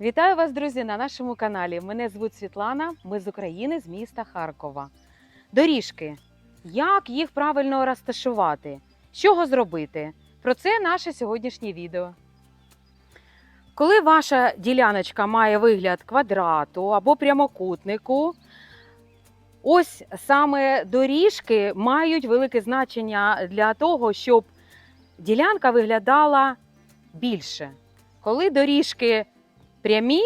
Вітаю вас, друзі, на нашому каналі. Мене звуть Світлана. Ми з України, з міста Харкова. Доріжки. Як їх правильно розташувати? З чого зробити? Про це наше сьогоднішнє відео. Коли ваша діляночка має вигляд квадрату або прямокутнику, ось саме доріжки мають велике значення для того, щоб ділянка виглядала більше. Коли доріжки прямі,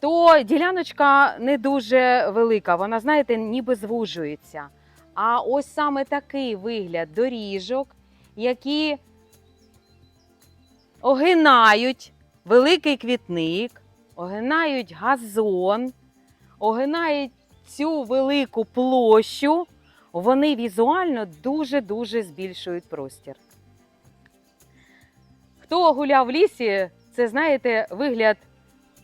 то діляночка не дуже велика. Вона, знаєте, ніби звужується. А ось саме такий вигляд доріжок, які огинають великий квітник, огинають газон, огинають цю велику площу, вони візуально дуже-дуже збільшують простір. Хто гуляв в лісі, це знаєте, вигляд,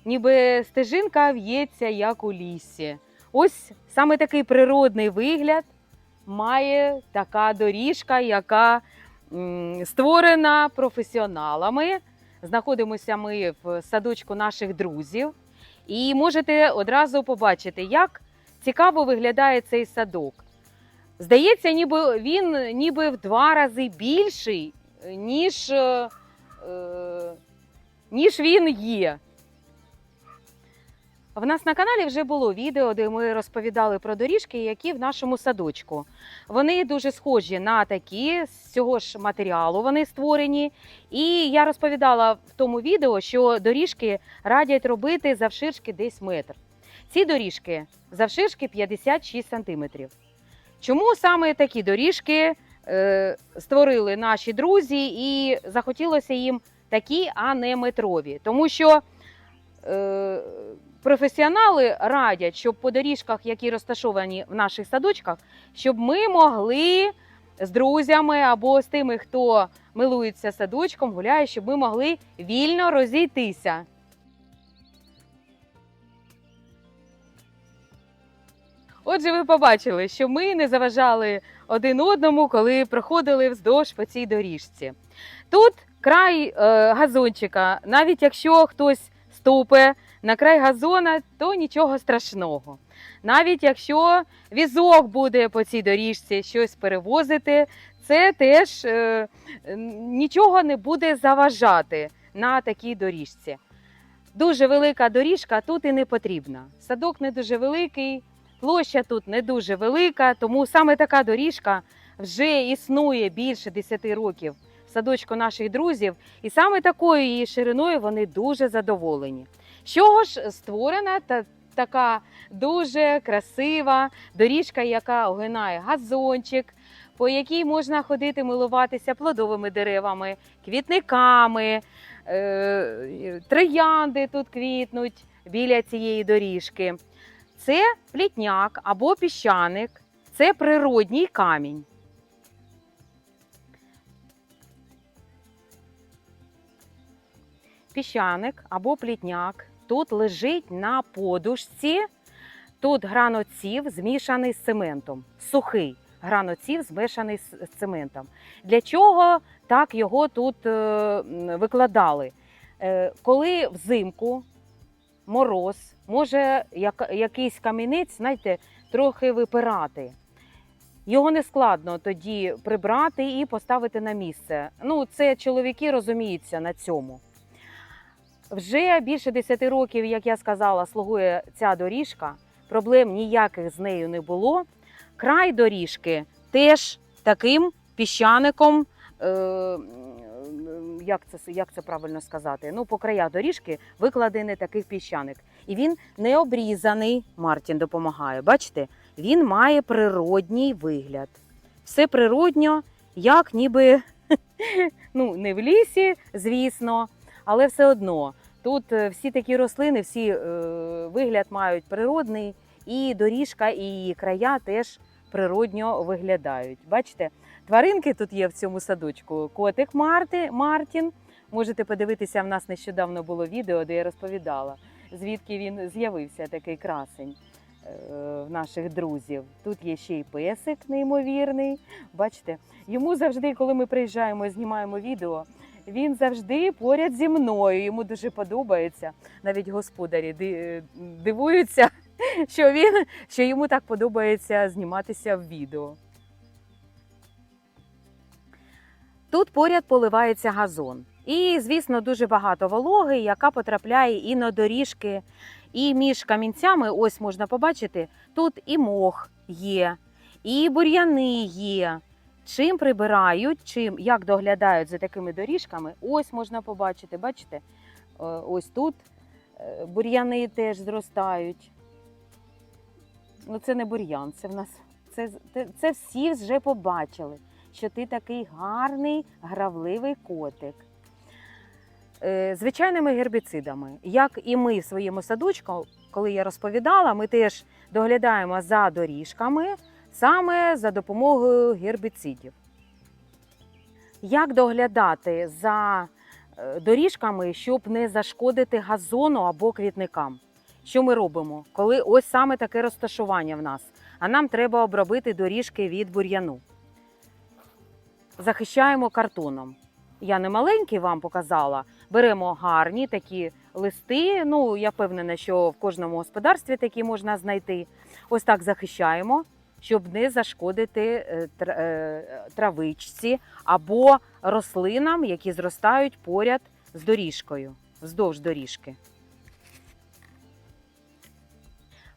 ніби стежинка в'ється, як у лісі. Ось саме такий природний вигляд має така доріжка, яка створена професіоналами. Знаходимося ми в садочку наших друзів, і можете одразу побачити, як цікаво виглядає цей садок. Здається, ніби він ніби в два рази більший, ніж, е, е, ніж він є. В нас на каналі вже було відео, де ми розповідали про доріжки, які в нашому садочку. Вони дуже схожі на такі, з цього ж матеріалу вони створені. І я розповідала в тому відео, що доріжки радять робити завширшки десь метр. Ці доріжки завширшки 56 сантиметрів. Чому саме такі доріжки е, створили наші друзі, і захотілося їм такі, а не метрові? Тому що е, професіонали радять, щоб по доріжках, які розташовані в наших садочках, щоб ми могли з друзями або з тими, хто милується садочком, гуляє, щоб ми могли вільно розійтися. Отже, ви побачили, що ми не заважали один одному, коли проходили вздовж по цій доріжці. Тут край е, газончика, навіть якщо хтось ступе на край газона, то нічого страшного. Навіть якщо візок буде по цій доріжці щось перевозити, це теж е, нічого не буде заважати на такій доріжці. Дуже велика доріжка тут і не потрібна. Садок не дуже великий, площа тут не дуже велика, тому саме така доріжка вже існує більше 10 років садочку наших друзів, і саме такою її шириною вони дуже задоволені. З чого ж створена та така дуже красива доріжка, яка огинає газончик, по якій можна ходити милуватися плодовими деревами, квітниками, е, троянди тут квітнуть біля цієї доріжки. Це плітняк або піщаник, це природній камінь. Піщаник або плітняк тут лежить на подушці. Тут граноців змішаний з цементом, сухий граноців змішаний з цементом. Для чого так його тут е, викладали? Е, коли взимку мороз, може якийсь камінець, знаєте, трохи випирати. Його не складно тоді прибрати і поставити на місце. Ну, це чоловіки розуміються на цьому. Вже більше 10 років, як я сказала, слугує ця доріжка. Проблем ніяких з нею не було. Край доріжки теж таким піщаником. Е, як це, як це правильно сказати? Ну, по краях доріжки викладений такий піщаник. І він не обрізаний. Мартін допомагає. Бачите, він має природній вигляд. Все природньо, як ніби ну, не в лісі, звісно, але все одно. Тут е, всі такі рослини, всі е, вигляд мають природний, і доріжка, і її края теж природньо виглядають. Бачите, тваринки тут є в цьому садочку. Котик Марти, Мартін. Можете подивитися, в нас нещодавно було відео, де я розповідала, звідки він з'явився такий красень е, в наших друзів. Тут є ще й песик неймовірний. Бачите, йому завжди, коли ми приїжджаємо і знімаємо відео, він завжди поряд зі мною. Йому дуже подобається. Навіть господарі дивуються, що він що йому так подобається зніматися в відео. Тут поряд поливається газон. І, звісно, дуже багато вологи, яка потрапляє і на доріжки, і між камінцями, ось можна побачити, тут і мох є, і бур'яни є. Чим прибирають, чим як доглядають за такими доріжками, ось можна побачити. Бачите, Е, ось тут е, бур'яни теж зростають. Ну, це не бур'ян, це в нас це, це, це всі вже побачили, що ти такий гарний, гравливий котик. Е, Звичайними гербіцидами, як і ми в своєму садочку, коли я розповідала, ми теж доглядаємо за доріжками саме за допомогою гербіцидів. Як доглядати за е, доріжками, щоб не зашкодити газону або квітникам? Що ми робимо, коли ось саме таке розташування в нас, а нам треба обробити доріжки від бур'яну? Захищаємо картоном. Я не маленький вам показала. Беремо гарні такі листи. Ну, я впевнена, що в кожному господарстві такі можна знайти. Ось так захищаємо, щоб не зашкодити е, е, травичці або рослинам, які зростають поряд з доріжкою, вздовж доріжки.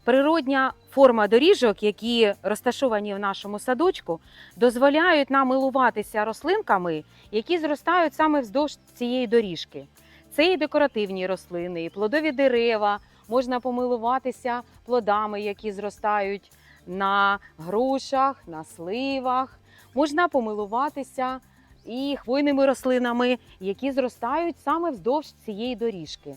Природня форма доріжок, які розташовані в нашому садочку, дозволяють нам милуватися рослинками, які зростають саме вздовж цієї доріжки. Це і декоративні рослини, і плодові дерева. Можна помилуватися плодами, які зростають на грушах, на сливах. Можна помилуватися і хвойними рослинами, які зростають саме вздовж цієї доріжки.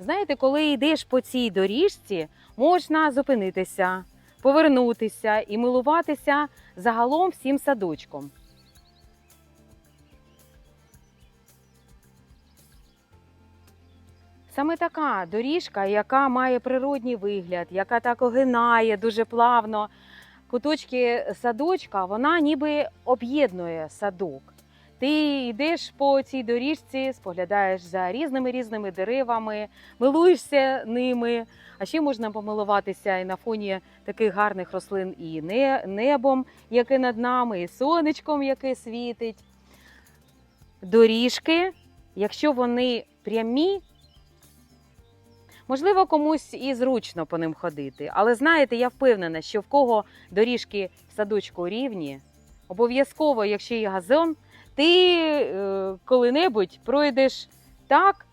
Знаєте, коли йдеш по цій доріжці, можна зупинитися, повернутися і милуватися загалом всім садочком. Саме така доріжка, яка має природній вигляд, яка так огинає дуже плавно куточки садочка, вона ніби об'єднує садок. Ти йдеш по цій доріжці, споглядаєш за різними різними деревами, милуєшся ними. А ще можна помилуватися і на фоні таких гарних рослин і небом, яке над нами, і сонечком, яке світить. Доріжки, якщо вони прямі, можливо, комусь і зручно по ним ходити. Але знаєте, я впевнена, що в кого доріжки в садочку рівні, обов'язково, якщо є газон, ти е, коли-небудь пройдеш так,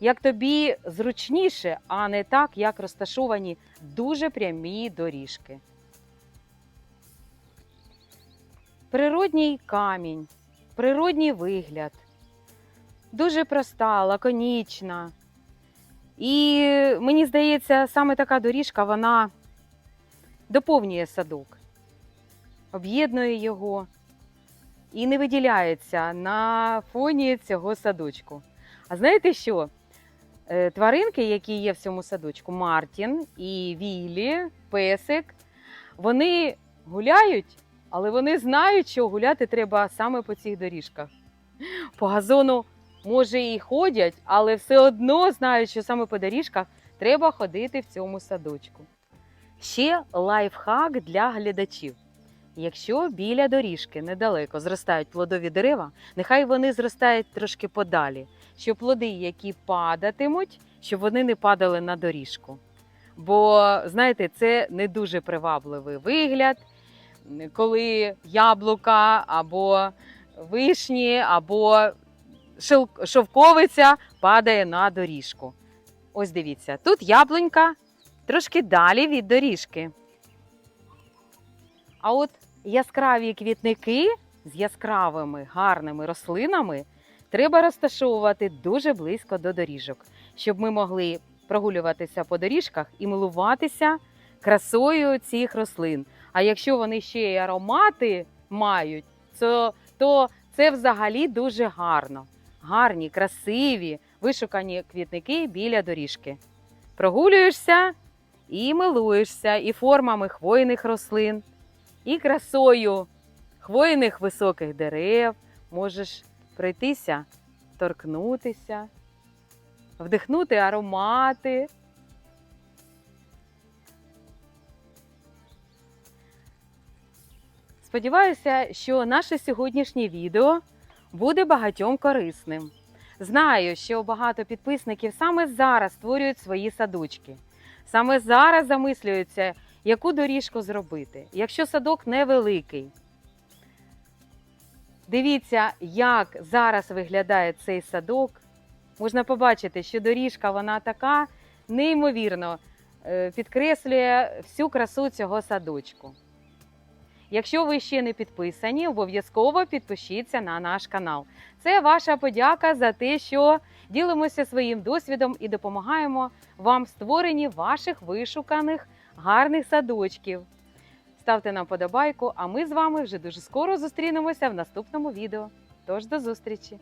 як тобі зручніше, а не так, як розташовані дуже прямі доріжки. Природній камінь, природній вигляд, дуже проста, лаконічна. І мені здається, саме така доріжка вона доповнює садок, об'єднує його і не виділяється на фоні цього садочку. А знаєте що? Е, Тваринки, які є в цьому садочку, Мартін і Вілі, Песик, вони гуляють, але вони знають, що гуляти треба саме по цих доріжках. По газону, може, і ходять, але все одно знають, що саме по доріжках треба ходити в цьому садочку. Ще лайфхак для глядачів. Якщо біля доріжки недалеко зростають плодові дерева, нехай вони зростають трошки подалі, щоб плоди, які падатимуть, щоб вони не падали на доріжку. Бо, знаєте, це не дуже привабливий вигляд, коли яблука або вишні, або шовковиця падає на доріжку. Ось дивіться, тут яблунька трошки далі від доріжки. А от яскраві квітники з яскравими гарними рослинами треба розташовувати дуже близько до доріжок, щоб ми могли прогулюватися по доріжках і милуватися красою цих рослин. А якщо вони ще й аромати мають, то, то це взагалі дуже гарно. Гарні, красиві, вишукані квітники біля доріжки. Прогулюєшся і милуєшся і формами хвойних рослин, і красою хвойних високих дерев. Можеш пройтися торкнутися, вдихнути аромати. Сподіваюся, що наше сьогоднішнє відео буде багатьом корисним. Знаю, що багато підписників саме зараз створюють свої садочки. Саме зараз замислюються, яку доріжку зробити, якщо садок невеликий. Дивіться, як зараз виглядає цей садок. Можна побачити, що доріжка вона така неймовірно е, підкреслює всю красу цього садочку. Якщо ви ще не підписані, обов'язково підпишіться на наш канал. Це ваша подяка за те, що ділимося своїм досвідом і допомагаємо вам в створенні ваших вишуканих гарних садочків. Ставте нам подобайку, а ми з вами вже дуже скоро зустрінемося в наступному відео. Тож до зустрічі!